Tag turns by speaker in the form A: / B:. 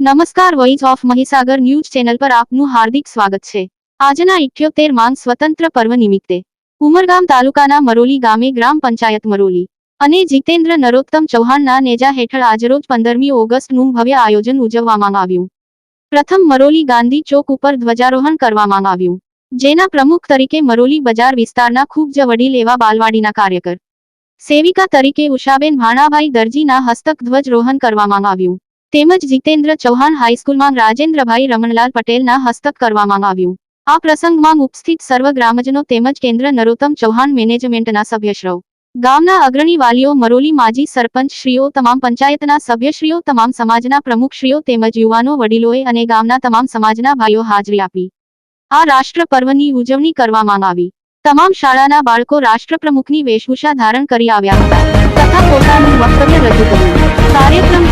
A: નમસ્કાર, voice of Mahisagar news channel પર આપનું હાર્દિક સ્વાગત છે. આજના ઇઠ્યોતેર માંગ સ્વતંત્ર પર્વ નિમિત્તે ઉમરગામ તાલુકાના મરોલી ગામે ગ્રામ પંચાયત મરોલી અને જીતેન્દ્ર નરોત્તમ ચૌહાણના નેજા હેઠળ આજરોજ પંદરમી ઓગસ્ટનું ભવ્ય આયોજન ઉજવવામાં આવ્યું. પ્રથમ મરોલી ગાંધી ચોક ઉપર ધ્વજારોહણ કરવામાં આવ્યું, જેના પ્રમુખ તરીકે મરોલી બજાર વિસ્તારના ખૂબ જ વડીલ એવા બાલવાડીના કાર્યકર સેવિકા તરીકે ઉષાબેન ભાણાભાઈ દરજીના હસ્તક ધ્વજરોહણ કરવામાં આવ્યું તેમજ જીતેન્દ્ર ચૌહાણ હાઈસ્કૂલમાં રાજેન્દ્રભાઈ રમણલાલ પટેલના હસ્તક કરવામાં આવ્યું આ પ્રસંગમાં ઉપસ્થિત સર્વ ગ્રામજનો તેમજ કેન્દ્ર નરોત્તમ ચૌહાણ મેનેજમેન્ટના સભ્યશ્રીઓ, ગામના અગ્રણી વાલીઓ મરોલી માજી સરપંચ શ્રીઓ તમામ પંચાયતના સભ્યશ્રીઓ, તમામ સમાજના પ્રમુખશ્રીઓ તેમજ યુવાનો, વડીલોએ અને ગામના તમામ સમાજના ભાઈઓ હાજરી આપી. આ રાષ્ટ્ર પર્વની ઉજવણી કરવામાં આવી તમામ શાળાના બાળકો રાષ્ટ્રપ્રમુખની વેશભૂષા ધારણ કરી આવ્યા હતા. તથા પોતાનું વક્તવ્ય રજૂ